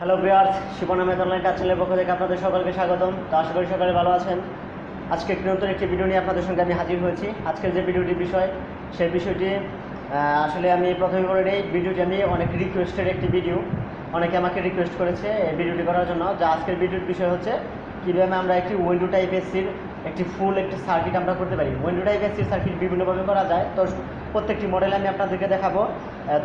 Hello বিয়ার্স শিবনা মেদ online touch চ্যানেলের পক্ষ থেকে আপনাদের সকলকে স্বাগতম। তো আশা করি সকালে ভালো আছেন। আজকে একটি নতুন একটি ভিডিও নিয়ে আপনাদের সঙ্গে আমি হাজির হয়েছি। আজকের যে ভিডিওটির বিষয়, সেই বিষয়টি আসলে আমি প্রথমে বলে নিই ভিডিওটি আমি অনেক রিকোয়েস্টের একটি ভিডিও অনেকে আমাকে রিকোয়েস্ট করেছে এই ভিডিওটি করার জন্য। যা আজকের ভিডিওর বিষয় হচ্ছে, কীভাবে আমরা একটি উইন্ডো টাইপ এসির একটি ফুল একটি সার্কিট আমরা করতে পারি। উইন্ডো টাইপ এসির সার্কিট বিভিন্নভাবে করা যায়। তো প্রত্যেকটি মডেল আমি আপনাদেরকে দেখাবো।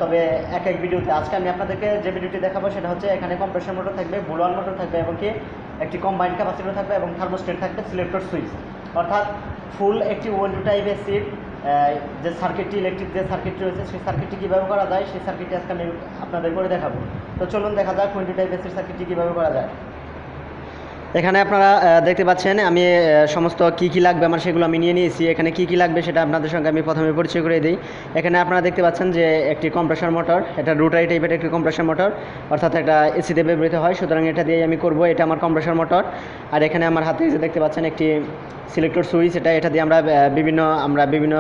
তবে এক এক ভিডিওতে আজকে আমি আপনাদেরকে যে ভিডিওটি দেখাবো সেটা হচ্ছে এখানে কম্প্রেশন মোটর থাকবে বুলোয়ান মোটর থাকবে এবং কি একটি কম্বাইন্ড ক্যাপাসিটর থাকবে এবং থার্মোস্টেট থাকবে সিলেক্টর সুইচ অর্থাৎ ফুল একটি উইন্ডো টাইপের সিট যে সার্কিটটি ইলেকট্রিক যে সার্কিটটি রয়েছে, সেই সার্কিটটি কীভাবে করা যায়, সেই সার্কিটটি আজকে আমি আপনাদের করে দেখাবো। তো চলুন দেখা যাক উইন্ডো টাইপ এসির সার্কিটটি কীভাবে করা যায়। এখানে আপনারা দেখতে পাচ্ছেন, আমি সমস্ত কি কি লাগবে আমার সেগুলো আমি নিয়ে নিয়েছি। এখানে কি কি লাগবে সেটা আপনাদের সঙ্গে আমি প্রথমে পরিচয় করে দিই। এখানে আপনারা দেখতে পাচ্ছেন যে একটি কম্প্রেসর মোটর, এটা রুটারি টাইপের একটি কম্প্রেসর মোটর, অর্থাৎ একটা এসিতে ব্যবহৃত হয়, সুতরাং এটা দিয়ে আমি করব, এটা আমার কম্প্রেসর মোটর। আর এখানে আমার হাতে যে দেখতে পাচ্ছেন একটি সিলেক্টর সুইচ, এটা এটা দিয়ে আমরা বিভিন্ন আমরা বিভিন্ন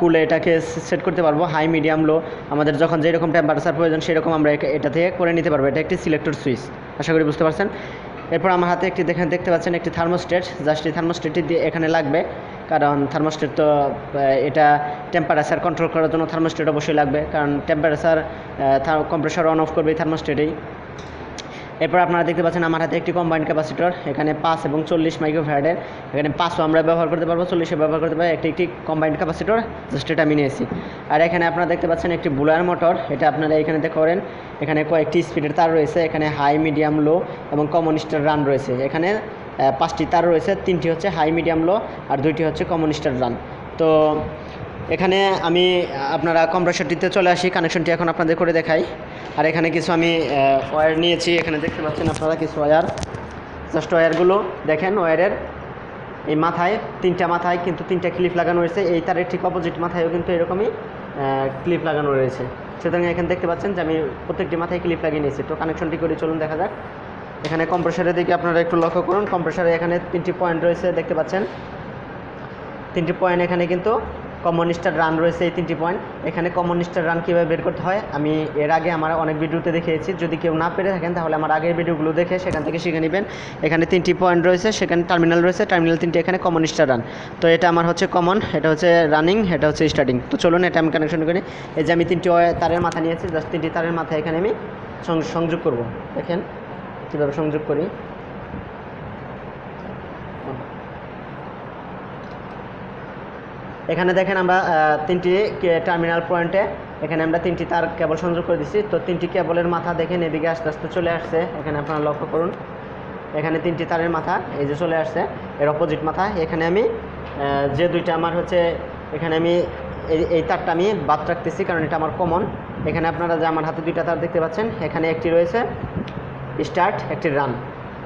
কুলে এটাকে সেট করতে পারব, হাই, মিডিয়াম, লো। আমাদের যখন যেরকম টেম্পারেচার প্রয়োজন, সেরকম আমরা এটা থেকে করে নিতে পারব। এটা একটি সিলেক্টর সুইচ। আশা করি বুঝতে পারছেন? এরপর আমার হাতে একটি দেখেন, দেখতে পাচ্ছেন একটি থার্মোস্টেট, জাস্ট এই থার্মোস্টেটটি দিয়ে এখানে লাগবে। কারণ থার্মোস্টেট তো এটা টেম্পারেচার কন্ট্রোল করার জন্য থার্মোস্টেট অবশ্যই লাগবে। কারণ টেম্পারেচার কম্প্রেসার অন অফ করবে এই থার্মোস্টেটেই। এরপর আপনারা দেখতে পাচ্ছেন আমার হাতে একটি কম্বাইন্ড ক্যাপাসিটর এখানে পাঁচ এবং চল্লিশ মাইক্রোফ্যারাডের এখানে পাঁচও আমরা ব্যবহার করতে পারব চল্লিশে ব্যবহার করতে পারব, একটি একটি কম্বাইন্ড ক্যাপাসিটর জাস্ট এটা আমি নিয়েছি। আর এখানে আপনারা দেখতে পাচ্ছেন একটি বুলার মোটর এটা আপনারা এখানে পারেন এখানে কয়েকটি স্পিডের তার রয়েছে, এখানে হাই মিডিয়াম লো এবং কমন স্টার রান রয়েছে। এখানে পাঁচটি তার রয়েছে, তিনটি হচ্ছে হাই মিডিয়াম লো আর দুইটি হচ্ছে কমন স্টার রান তো এখানে আমি, আপনারা কম্প্রেসরটিতে চলে আসি কানেকশনটি এখন আপনাদের করে দেখাই। আর এখানে কিছু আমি ওয়্যার নিয়েছি, এখানে দেখতে পাচ্ছেন আপনারা কিছু ওয়্যার জাস্ট ওয়্যারগুলো দেখেন ওয়্যারের এই মাথায়, তিনটা মাথায় কিন্তু তিনটা ক্লিপ লাগানো রয়েছে এই তারের ঠিক অপোজিট মাথায়ও কিন্তু এরকমই ক্লিপ লাগানো রয়েছে। সুতরাং এখানে দেখতে পাচ্ছেন যে আমি প্রত্যেকটি মাথায় ক্লিপ লাগিয়ে নিয়েছি। তো কানেকশনটি করে, চলুন দেখা যাক। এখানে কম্প্রেসারের দিকে আপনারা একটু লক্ষ্য করুন। কম্প্রেসারে এখানে তিনটি পয়েন্ট রয়েছে, দেখতে পাচ্ছেন। তিনটি পয়েন্ট এখানে কিন্তু কমন স্টার রান রয়েছে এই তিনটি পয়েন্ট এখানে কমন স্টার রান কীভাবে বের করতে হয়? আমি এর আগে আমার অনেক ভিডিওতে দেখিয়েছি। যদি কেউ না পেরে থাকেন, তাহলে আমার আগের ভিডিওগুলো দেখে সেখান থেকে শিখে নেবেন। এখানে তিনটি পয়েন্ট রয়েছে, সেখানে টার্মিনাল রয়েছে টার্মিনাল তিনটি এখানে কমন স্টার রান তো এটা আমার হচ্ছে কমন এটা হচ্ছে রানিং এটা হচ্ছে স্টার্টিং তো চলুন এটা আমি কানেকশন করি। এই যে আমি তিনটি তারের মাথা নিয়েছি জাস্ট তিনটি তারের মাথা এখানে আমি সংযোগ করব। দেখেন কীভাবে সংযোগ করি। এখানে দেখেন আমরা তিনটি টার্মিনাল পয়েন্টে এখানে আমরা তিনটি তার কেবল সংযোগ করে দিচ্ছি তো তিনটি কেবলের মাথা দেখেন এদিকে আস্তে আস্তে চলে আসছে। এখানে আপনারা লক্ষ্য করুন, এখানে তিনটি তারের মাথা এই যে চলে আসছে, এর অপোজিট মাথা। এখানে আমি যে দুইটা আমার হচ্ছে, এখানে আমি এই তারটা আমি বাদ রাখতেছি কারণ এটা আমার কমন এখানে আপনারা যে আমার হাতে দুইটা তার দেখতে পাচ্ছেন, এখানে একটি রয়েছে স্টার্ট একটি রান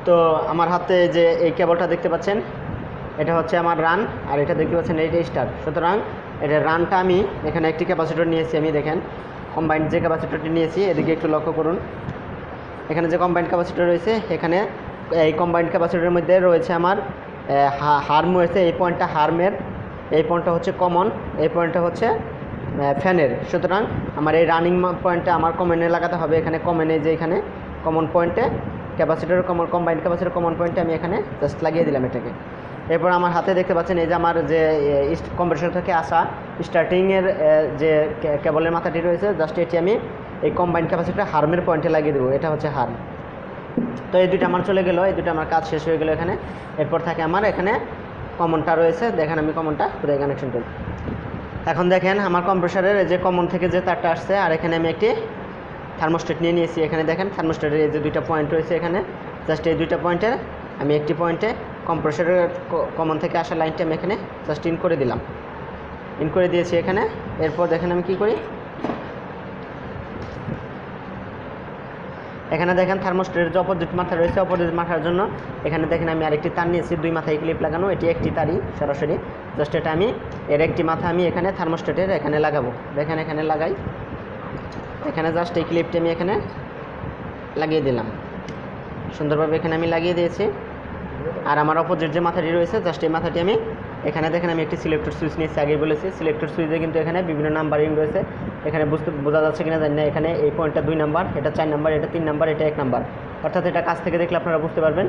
তো আমার হাতে যে এই কেবলটা দেখতে পাচ্ছেন এটা হচ্ছে আমার রান আর এটা দেখতে পাচ্ছেন এইটা স্টার সুতরাং এটা রানটা আমি এখানে একটি ক্যাপাসিটর নিয়েছি, আমি দেখেন। কম্বাইন্ড যে ক্যাপাসিটরটি নিয়েছি, এদিকে একটু লক্ষ্য করুন। এখানে যে কম্বাইন্ড ক্যাপাসিটর রয়েছে, এখানে এই কম্বাইন্ড ক্যাপাসিটরের মধ্যে রয়েছে আমার হার্ম রয়েছে, এই পয়েন্টটা হার্মের এই পয়েন্টটা হচ্ছে কমন এই পয়েন্টটা হচ্ছে ফ্যানের সুতরাং আমার এই রানিং পয়েন্টটা আমার কমনে লাগাতে হবে, এখানে কমনে যে এখানে কমন পয়েন্টে capacitor common combined capacitor common পয়েন্টে আমি এখানে জাস্ট লাগিয়ে দিলাম এটাকে। এরপর আমার হাতে দেখতে পাচ্ছেন এই যে আমার যে কম্প্রেসর থেকে আসা স্টার্টিংয়ের যে কেবলের মাথাটি রয়েছে জাস্ট এটি আমি এই কম্বাইন্ড ক্যাপাসিটর হার্মের পয়েন্টে লাগিয়ে দেবো, এটা হচ্ছে হার্ম। তো এই দুটো আমার চলে গেলো, এই দুটো আমার কাজ শেষ হয়ে গেলো এখানে। এরপর থাকে আমার এখানে কমনটা রয়েছে, দেখেন আমি কমনটা পুরো কানেকশন করি এখন দেখেন আমার কম্প্রেসারের এই যে কমন থেকে যে তারটা আসছে, আর এখানে আমি একটি থার্মোস্টেট নিয়ে নিয়েছি, এখানে দেখেন থার্মোস্টেটের এই যে দুইটা পয়েন্ট রয়েছে এখানে। জাস্ট এই দুইটা পয়েন্টের আমি একটি পয়েন্টে কম্প্রেসারের কমন থেকে আসা লাইনটা আমি এখানে জাস্ট ইন করে দিলাম। ইন করে দিয়েছি এখানে। এরপর দেখেন আমি কি করি? এখানে দেখেন থার্মোস্টেটের যে অপোজিট মাথা রয়েছে অপোজিট মাথার জন্য এখানে দেখেন আমি আরেকটি তার নিয়েছি, দুই মাথায় ক্লিপ লাগানো। এটি একটি তারই সরাসরি। জাস্ট এটা আমি, এর একটি মাথা আমি এখানে থার্মোস্টেটের এখানে লাগাবো। দেখেন এখানে লাগাই। এখানে জাস্ট এই ক্লিপটি আমি এখানে লাগিয়ে দিলাম। সুন্দরভাবে এখানে আমি লাগিয়ে দিয়েছি। আর আমার অপোজিট যে মাথাটি রয়েছে জাস্ট এই মাথাটি আমি এখানে দেখেন, আমি একটি সিলেক্টর সুইচ নিয়েছি আগে বলেছি। সিলেক্টর সুইচে কিন্তু এখানে বিভিন্ন নাম্বারিং রয়েছে। এখানে বুঝতে, বোঝা যাচ্ছে কিনা জানি না, এখানে এই পয়েন্টটা দুই নাম্বার এটা চার নাম্বার এটা তিন নাম্বার এটা এক নাম্বার অর্থাৎ এটা কাছ থেকে দেখলে আপনারা বুঝতে পারবেন।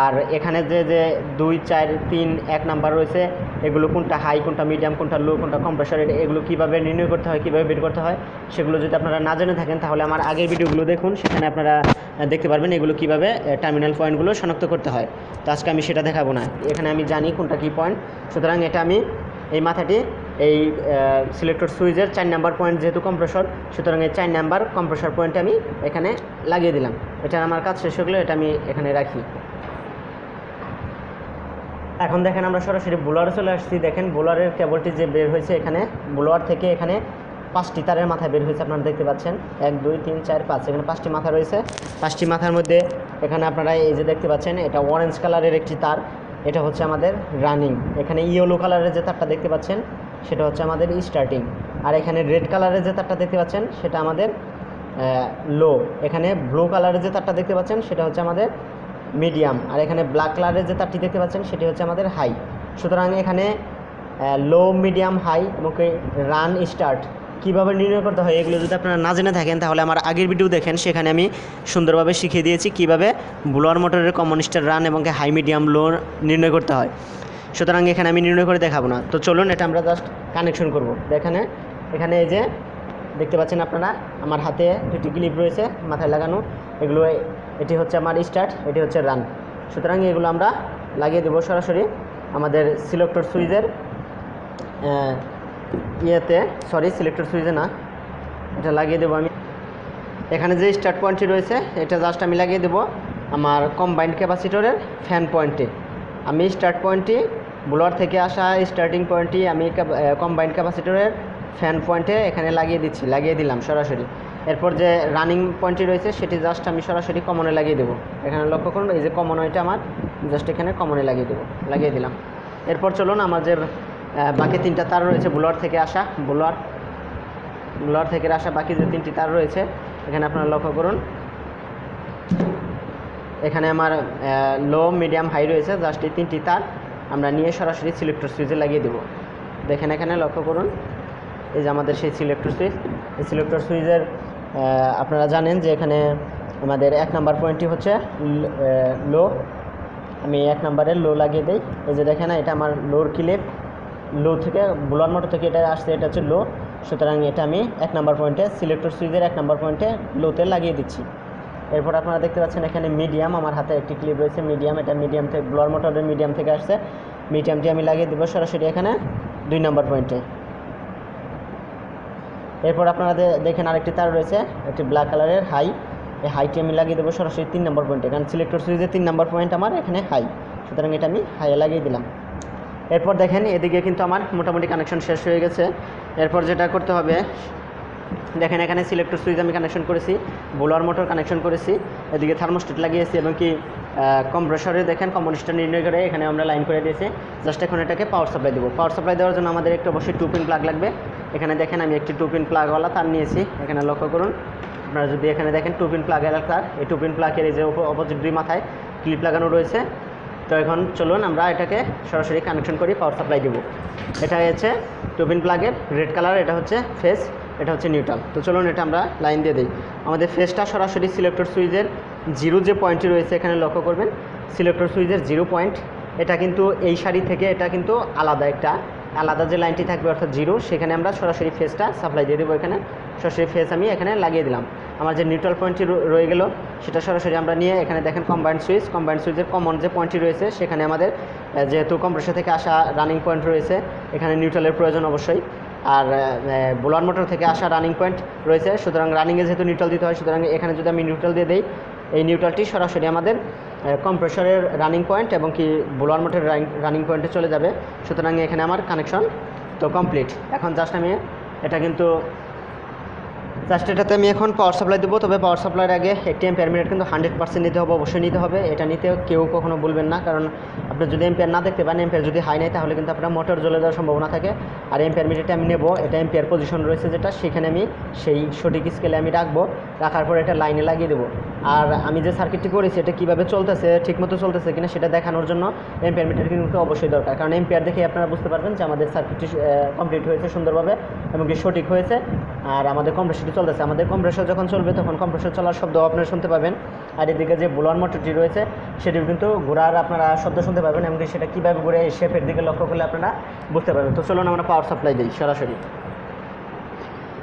আর এখানে যে যে দুই, চার, তিন, এক নাম্বার রয়েছে এগুলো কোনটা হাই, কোনটা মিডিয়াম, কোনটা লো, কোনটা কম্প্রেসর এগুলো কীভাবে নির্ণয় করতে হয়, কীভাবে বের করতে হয়, সেগুলো যদি আপনারা না জেনে থাকেন, তাহলে আমার আগের ভিডিওগুলো দেখুন, সেখানে আপনারা দেখতে পারবেন এগুলো কীভাবে টার্মিনাল পয়েন্টগুলো শনাক্ত করতে হয়। তো আজকে আমি সেটা দেখাবো না। এখানে আমি জানি কোনটা কী পয়েন্ট সুতরাং এটা আমি এই মাথাটি, এই সিলেক্টর সুইচের চার নাম্বার পয়েন্ট যেহেতু কম্প্রেসর সুতরাং এই চার নাম্বার কম্প্রেসর পয়েন্ট আমি এখানে লাগিয়ে দিলাম। এটা আমার কাজ শেষ হয়ে গেলো, এটা আমি এখানে রাখি। এখন দেখেন আমরা সরাসরি বোলারে চলে আসছি। দেখেন বোলারের কেবলটি যে বের হয়েছে এখানে, বোলার থেকে এখানে পাঁচটি তারের মাথা বের হয়েছে আপনারা দেখতে পাচ্ছেন। এক, দুই, তিন, চার, পাঁচ, এখানে পাঁচটি মাথা রয়েছে। পাঁচটি মাথার মধ্যে এখানে আপনারা এই যে দেখতে পাচ্ছেন, এটা অরেঞ্জ কালারের একটি তার। এটা হচ্ছে আমাদের রানিং এখানে ইয়েলো কালারের যে তারটা দেখতে পাচ্ছেন, সেটা হচ্ছে আমাদের স্টার্টিং আর এখানে রেড কালারের যে তারটা দেখতে পাচ্ছেন, সেটা আমাদের লো এখানে ব্লু কালারের যে তারটা দেখতে পাচ্ছেন, সেটা হচ্ছে আমাদের মিডিয়াম। আর এখানে ব্ল্যাক কালারের যে তারটি দেখতে পাচ্ছেন, সেটি হচ্ছে আমাদের হাই সুতরাং এখানে লো মিডিয়াম হাই এবং রান স্টার্ট কীভাবে নির্ণয় করতে হয় এগুলো যদি আপনারা না জেনে থাকেন, তাহলে আমার আগের ভিডিও দেখেন, সেখানে আমি সুন্দরভাবে শিখিয়ে দিয়েছি কীভাবে ব্লোয়ার মোটরের কমন স্টার রান এবং হাই মিডিয়াম লো নির্ণয় করতে হয়। সুতরাং এখানে আমি নির্ণয় করে দেখাবো না। তো চলুন, এটা আমরা জাস্ট কানেকশন করব। এখানে এখানে এই যে দেখতে পাচ্ছেন আপনারা, আমার হাতে দুটি ক্লিপ রয়েছে মাথায় লাগানো। এগুলো, এটি হচ্ছে আমার স্টার্ট এটি হচ্ছে রান সুতরাং এগুলো আমরা লাগিয়ে দেবো সরাসরি আমাদের সিলেক্টর সুইচের ইয়েতে। সরি সিলেক্টর সুইচে না। এটা লাগিয়ে দেবো আমি। এখানে যে স্টার্ট পয়েন্টটি রয়েছে, এটা জাস্ট আমি লাগিয়ে দেবো আমার কম্বাইন্ড ক্যাপাসিটরের ফ্যান পয়েন্টে আমি স্টার্ট পয়েন্টটি ব্লোয়ার থেকে আসা স্টার্টিং পয়েন্টটি আমি কম্বাইন্ড ক্যাপাসিটরের ফ্যান পয়েন্টে এখানে লাগিয়ে দিচ্ছি, লাগিয়ে দিলাম সরাসরি। এরপর যে রানিং পয়েন্টটি রয়েছে, সেটি জাস্ট আমি সরাসরি কমনে লাগিয়ে দেবো। এখানে লক্ষ্য করুন, এই যে কমন ওইটা আমার জাস্ট এখানে কমনে লাগিয়ে দেবো, লাগিয়ে দিলাম। এরপর চলুন আমার যে বাকি তিনটা তার রয়েছে ব্লোয়ার থেকে আসা ব্লোয়ার ব্লোয়ার থেকে আসা বাকি যে তিনটি তার রয়েছে, এখানে আপনারা লক্ষ্য করুন। এখানে আমার লো মিডিয়াম হাই রয়েছে জাস্ট এই তিনটি তার আমরা নিয়ে সরাসরি সিলেক্টর সুইচে লাগিয়ে দেব। দেখেন এখানে লক্ষ্য করুন। এই যে আমাদের সেই সিলেক্টর সুইচ, এই সিলেক্টর সুইচের আপনারা জানেন যে এখানে আমাদের এক নাম্বার পয়েন্টটি হচ্ছে লো আমি এক নাম্বারের লো লাগিয়ে দিই। এই যে দেখেন এটা আমার লোর ক্লিপ। লো থেকে ব্লোয়ার মোটর থেকে এটা আসছে, এটা হচ্ছে লো। সুতরাং এটা আমি এক নাম্বার পয়েন্টে, সিলেক্টর সুইচের এক নাম্বার পয়েন্টে লোতে লাগিয়ে দিচ্ছি। এরপর আপনারা দেখতে পাচ্ছেন এখানে মিডিয়াম, আমার হাতে একটি ক্লিপ রয়েছে, মিডিয়াম। এটা মিডিয়াম থেকে ব্লোয়ার মোটরের মিডিয়াম থেকে আসছে। মিডিয়ামটি আমি লাগিয়ে দেবো সরাসরি এখানে দুই নাম্বার পয়েন্টে। এরপর আপনারা দেখেন আরেকটি তার রয়েছে, একটি ব্ল্যাক কালারের হাই এই হাইটি আমি লাগিয়ে দেবো সরাসরি তিন নম্বর পয়েন্টে কারণ সিলেক্টর সিরিজের তিন নম্বর পয়েন্ট আমার, এখানে হাই সুতরাং এটা আমি হাই লাগিয়ে দিলাম। এরপর দেখেন, এদিকে কিন্তু আমার মোটামুটি কানেকশন শেষ হয়ে গেছে। এরপর যেটা করতে হবে, দেখেন এখানে সিলেক্টর সুইচ আমি কানেকশন করেছি বোলার মোটর কানেকশন করেছি, এদিকে থার্মোস্টেট লাগিয়েছি এবং কি কম্প্রেসরে দেখেন কম্পোনিস্টার নির্ণয় করে এখানে আমরা লাইন করে দিয়েছি। জাস্ট এখন এটাকে পাওয়ার সাপ্লাই দেবো। পাওয়ার সাপ্লাই দেওয়ার জন্য আমাদের একটু অবশ্যই টু পিন প্লাগ লাগবে। এখানে দেখেন আমি একটি টুপিন প্লাগওয়ালা তার নিয়েছি। এখানে লক্ষ্য করুন। আপনারা যদি এখানে দেখেন টুপিন প্লাগের তার এই টুপিন প্লাগের এই যে অপোজিট দুই মাথায় ক্লিপ লাগানো রয়েছে। তো এখন চলুন আমরা এটাকে সরাসরি কানেকশন করি পাওয়ার সাপ্লাই দেবো। এটা হচ্ছে টুপিন প্লাগের রেড কালার এটা হচ্ছে ফেস এটা হচ্ছে নিউট্রাল তো চলুন এটা আমরা লাইন দিয়ে দিই। আমাদের ফেসটা সরাসরি সিলেক্টর সুইচের জিরো যে পয়েন্টটি রয়েছে, এখানে লক্ষ্য করবেন। সিলেক্টর সুইচের জিরো পয়েন্ট এটা কিন্তু এই শাড়ি থেকে, এটা কিন্তু আলাদা একটা আলাদা যে লাইনটি থাকবে অর্থাৎ জিরো, সেখানে আমরা সরাসরি ফেসটা সাপ্লাই দিয়ে দেবো এখানে। সরাসরি ফেস আমি এখানে লাগিয়ে দিলাম। আমার যে নিউট্রাল পয়েন্টটি রয়ে গেল, সেটা সরাসরি আমরা নিয়ে এখানে দেখেন কম্বাইন্ড সুইচ কম্বাইন্ড সুইচের কমন যে পয়েন্টটি রয়েছে, সেখানে আমাদের যেহেতু কম্প্রেসর থেকে আসা রানিং পয়েন্ট রয়েছে, এখানে নিউট্রালের প্রয়োজন অবশ্যই। আর বোলার মোটর থেকে আসা রানিং পয়েন্ট রয়েছে, সুতরাং রানিংয়ে যেহেতু নিউট্রাল দিতে হয়, সুতরাং এখানে যদি আমি নিউট্রাল দিয়ে দিই, এই নিউট্রালটি সরাসরি আমাদের কম্প্রেসরের রানিং পয়েন্ট এবং কি বোলার মোটরের রানিং পয়েন্টে চলে যাবে। সুতরাং এখানে আমার কানেকশন তো কমপ্লিট এখন জাস্ট আমি এটা কিন্তু জাস্ট এটাতে আমি এখন পাওয়ার সাপ্লাই দেবো। তবে পাওয়ার সাপ্লাইয়ের আগে একটি এম্পিয়ার মিনিট কিন্তু হান্ড্রেড পার্সেন্ট নিতে হবে, অবশ্যই নিতে হবে। এটা নিতে কেউ কখনো বলবেন না। কারণ আপনি যদি এম্পিয়ার না দেখতে পান এম্পিয়ার যদি হাই নেয়, তাহলে কিন্তু আপনার মোটর জ্বলে যাওয়ার সম্ভাবনা থাকে। আর এম্পিয়ার মিনিটে আমি নেব। এটা এম্পিয়ার পজিশন রয়েছে যেটা। সেখানে আমি সেই সঠিক স্কেলে আমি রাখব। রাখার পর এটা লাইনে লাগিয়ে দেবো। আর আমি যে সার্কিটটি করেছি, এটা কীভাবে চলতেছে, ঠিকমতো চলতেছে কিনা সেটা দেখানোর জন্য এম্পিয়ার মিটার কিন্তু অবশ্যই দরকার। কারণ এম্পিয়ার দেখে আপনারা বুঝতে পারবেন যে আমাদের সার্কিটটি কমপ্লিট হয়েছে সুন্দরভাবে এবং কি সঠিক হয়েছে। আর আমাদের কম্প্রেসরটি চলতেছে। আমাদের কম্প্রেসর যখন চলবে, তখন কম্প্রেসর চলার শব্দ আপনারা শুনতে পাবেন। আর এদিকে যে বুলার মোটরটি রয়েছে, সেটিও কিন্তু ঘোরার আপনারা শব্দ শুনতে পাবেন এমনকি সেটা কীভাবে ঘুরে শেপের দিকে লক্ষ্য করলে আপনারা বুঝতে পারবেন। তো চলুন আমরা পাওয়ার সাপ্লাই দিই সরাসরি।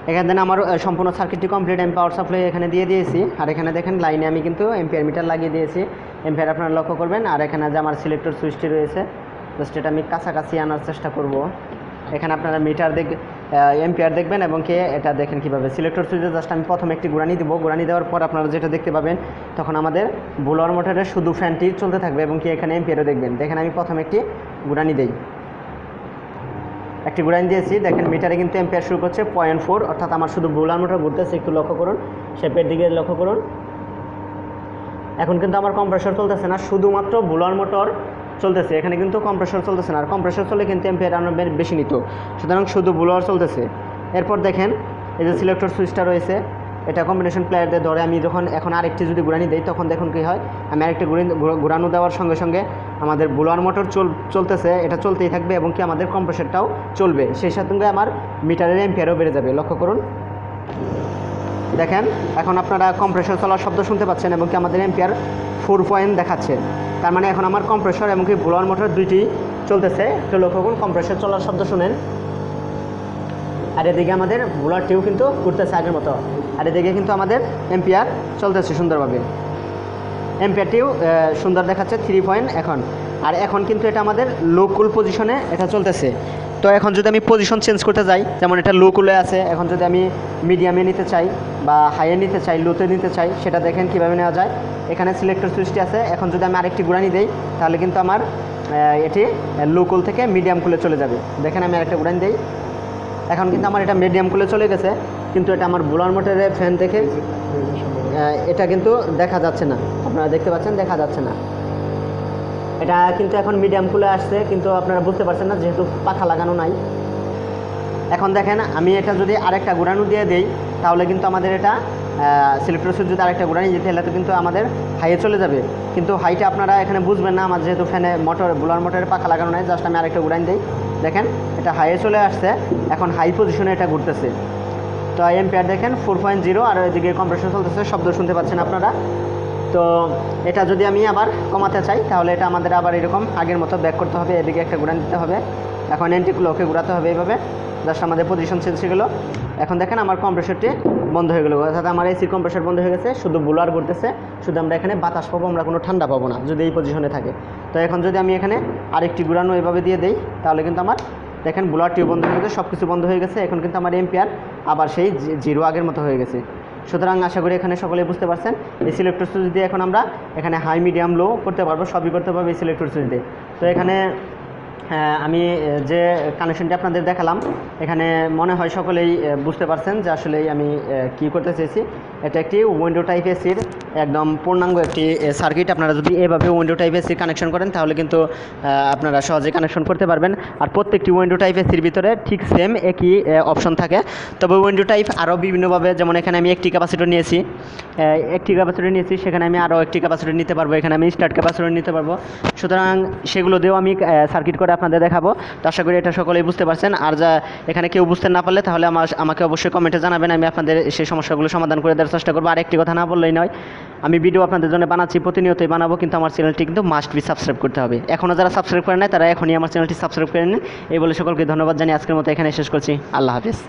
এখানে দেন আমার সম্পূর্ণ সার্কিটটি কমপ্লিট আমি পাওয়ার সাপ্লাই এখানে দিয়ে দিয়েছি। আর এখানে দেখেন লাইনে আমি কিন্তু এম্পিয়ার মিটার লাগিয়ে দিয়েছি। এম্পিয়ার আপনারা লক্ষ্য করবেন, আর এখানে যে আমার সিলেক্টর সুইচটি রয়েছে জাস্ট এটা আমি কাছাকাছি আনার চেষ্টা করব। এখানে আপনারা মিটার দেখ এম্পিয়ার দেখবেন এবং কে, এটা দেখেন কীভাবে। সিলেক্টর সুইচে জাস্ট আমি প্রথমে একটি গুড়ানি দেবো। গুড়ানি দেওয়ার পর আপনারা যেটা দেখতে পাবেন, তখন আমাদের বুলোয়ার মোটরের শুধু ফ্যানটি চলতে থাকবে এবং কি এখানে এম্পিয়ারও দেখবেন। দেখেন আমি প্রথমে একটি গুড়ানি দেই। একটি গুড়াইন দিয়েছি। দেখেন মিটারে কিন্তু এম্পিয়ার শুরু করছে পয়েন্ট ফোর অর্থাৎ আমার শুধু বোলার মোটর ঘুরতেছে, একটু লক্ষ্য করুন শেপের দিকে লক্ষ্য করুন। এখন কিন্তু আমার কম্প্রেসর চলতেছে না, শুধুমাত্র বোলার মোটর চলতেছে। এখানে কিন্তু কম্প্রেসর চলতেছে না, আর কম্প্রেসর চলে কিন্তু এম্পিয়ার আমরা বেশি নিত। সুতরাং শুধু বুলার চলতেছে। এরপর দেখেন, এই যে সিলেক্টর সুইচটা রয়েছে এটা কম্বিনেশন প্লেয়ার দিয়ে ধরে আমি যখন এখন আরেকটি যদি ঘুরানি দিই, তখন দেখুন কী হয়, আমি আরেকটি ঘুরি ঘুরানো দেওয়ার সঙ্গে সঙ্গে আমাদের বুলার মোটর চল চলতেছে, এটা চলতেই থাকবে এবং কি আমাদের কম্প্রেসরটাও চলবে। সেই সাথে আমার মিটারের এম্পিয়ারও বেড়ে যাবে, লক্ষ্য করুন। দেখেন, এখন আপনারা কম্প্রেসর চলার শব্দ শুনতে পাচ্ছেন এবং কি আমাদের এম্পিয়ার ফোর পয়েন্ট দেখাচ্ছে। তার মানে এখন আমার কম্প্রেসর এবং কি ব্লোয়ার মোটর দুইটি চলতেছে। একটু লক্ষ্য করুন কম্প্রেসর চলার শব্দ শুনেন। আর এদিকে আমাদের ব্লোয়ারটিও কিন্তু ঘুরতেছে আগের মতো। আর এদিকে কিন্তু আমাদের এম্পিয়ার চলতেছে সুন্দরভাবে। এম্পিয়ারটিও সুন্দর দেখাচ্ছে থ্রি পয়েন্ট এখন। আর এখন কিন্তু এটা আমাদের লো কুল পজিশনে এটা চলতেছে। তো এখন যদি আমি পজিশন চেঞ্জ করতে যাই, যেমন এটা লো কুলে আছে, এখন যদি আমি মিডিয়ামে নিতে চাই বা হাইয়ে নিতে চাই লোতে নিতে চাই, সেটা দেখেন কীভাবে নেওয়া যায়। এখানে সিলেক্টর সুইচটি আছে। এখন যদি আমি আরেকটি গুড়ানি দিই, তাহলে কিন্তু আমার এটি লো কুল থেকে মিডিয়াম কুলে চলে যাবে। দেখেন আমি আরেকটা গুড়ানি দিই। এখন কিন্তু আমার এটা মিডিয়াম কুলে চলে গেছে কিন্তু এটা আমার বুলার মোটরের ফ্যান থেকে এটা কিন্তু দেখা যাচ্ছে না। আপনারা দেখতে পাচ্ছেন দেখা যাচ্ছে না। এটা কিন্তু এখন মিডিয়াম কুলে আসছে কিন্তু আপনারা বুঝতে পারছেন না যেহেতু পাখা লাগানো নাই। এখন দেখেন আমি এটা যদি আরেকটা গুড়ানো দিয়ে দেই তাহলে কিন্তু আমাদের এটা সিলেক্টর সুইচ যদি আরেকটা গুড়ানি দিতে তাহলে তো কিন্তু আমাদের হাইয়ে চলে যাবে। কিন্তু হাইটা আপনারা এখানে বুঝবেন না, আমার যেহেতু ফ্যানে মোটর বুলার মোটরের পাখা লাগানো নাই জাস্ট আমি আরেকটা গুড়ানি দিই। দেখেন, এটা হাইয়ে চলে আসছে, এখন হাই পজিশনে এটা ঘুরতেছে। তো এম্পিয়ার দেখেন ফোর পয়েন্ট জিরো আর ওইদিকে কম্প্রেশন চলতেছে, শব্দ শুনতে পাচ্ছেন আপনারা। তো এটা যদি আমি আবার কমাতে চাই, তাহলে এটা আমাদের আবার এরকম আগের মতো ব্যাক করতে হবে, এদিকে একটা ঘুরান দিতে হবে। এখন এন্টিগুলোকে ঘুরাতে হবে এইভাবে। জাস্ট আমাদের পজিশন চেঞ্জ হয়ে গেলো। এখন দেখেন আমার কম্প্রেসরটি বন্ধ হয়ে গেলো। অর্থাৎ আমার এসি কম্প্রেসর বন্ধ হয়ে গেছে, শুধু বুলার ঘুরতেছে। শুধু আমরা এখানে বাতাস পাবো, আমরা কোনো ঠান্ডা পাবো না, যদি এই পজিশনে থাকে। তো এখন যদি আমি এখানে আরেকটি ঘুরানো এভাবে দিয়ে দেই, তাহলে কিন্তু আমার দেখেন বুলারটিও বন্ধ হয়ে গেছে সব কিছু বন্ধ হয়ে গেছে। এখন কিন্তু আমার এম্পিয়ার আবার সেই জিরো আগের মতো হয়ে গেছে। সুতরাং আশা করি এখানে সকলেই বুঝতে পারছেন এই সিলেক্টর সুইচ দিয়ে এখন আমরা এখানে হাই মিডিয়াম লো করতে পারব, সবই করতে পারব এই সিলেক্টর সুইচ দিয়ে। তো এখানে আমি যে কানেকশনটি আপনাদের দেখালাম, এখানে মনে হয় সকলেই বুঝতে পারছেন যে আসলে আমি কি করতে চেয়েছি। এটা একটি উইন্ডো টাইপ এসির একদম পূর্ণাঙ্গ একটি সার্কিট আপনারা যদি এভাবে উইন্ডো টাইপ এসির কানেকশন করেন, তাহলে কিন্তু আপনারা সহজে কানেকশন করতে পারবেন। আর প্রত্যেকটি উইন্ডো টাইপ এসির ভিতরে ঠিক সেম একই অপশন থাকে। তবে উইন্ডো টাইপ আরও বিভিন্নভাবে, যেমন এখানে আমি একটি ক্যাপাসিটর নিয়েছি একটি ক্যাপাসিটর নিয়েছি, সেখানে আমি আরও একটি ক্যাপাসিটর নিতে পারব, এখানে আমি স্টার্ট ক্যাপাসিটর নিতে পারব। সুতরাং সেগুলো দিয়েও আমি সার্কিট করে আপনাদের দেখাবো। তো আশা করি এটা সকলেই বুঝতে পারছেন। আর যা এখানে কেউ বুঝতে না পারলে তাহলে আমার আমাকে অবশ্যই কমেন্টে জানাবেন। আমি আপনাদের সেই সমস্যাগুলো সমাধান করে দেওয়ার চেষ্টা করব। আর একটি কথা না বললেই নয়, আমি ভিডিও আপনাদের জন্য বানাচ্ছি, প্রতিনিয়তই বানাবো, কিন্তু আমার চ্যানেলটি কিন্তু মাস্ট বি সাবস্ক্রাইব করতে হবে। এখনও যারা সাবস্ক্রাইব করে নেয় তারা এখনই আমার চ্যানেলটি সাবস্ক্রাইব করে নিন। এই বলে সকলকে ধন্যবাদ জানিয়ে আজকের মতো এখানে শেষ করছি। আল্লাহ হাফিজ।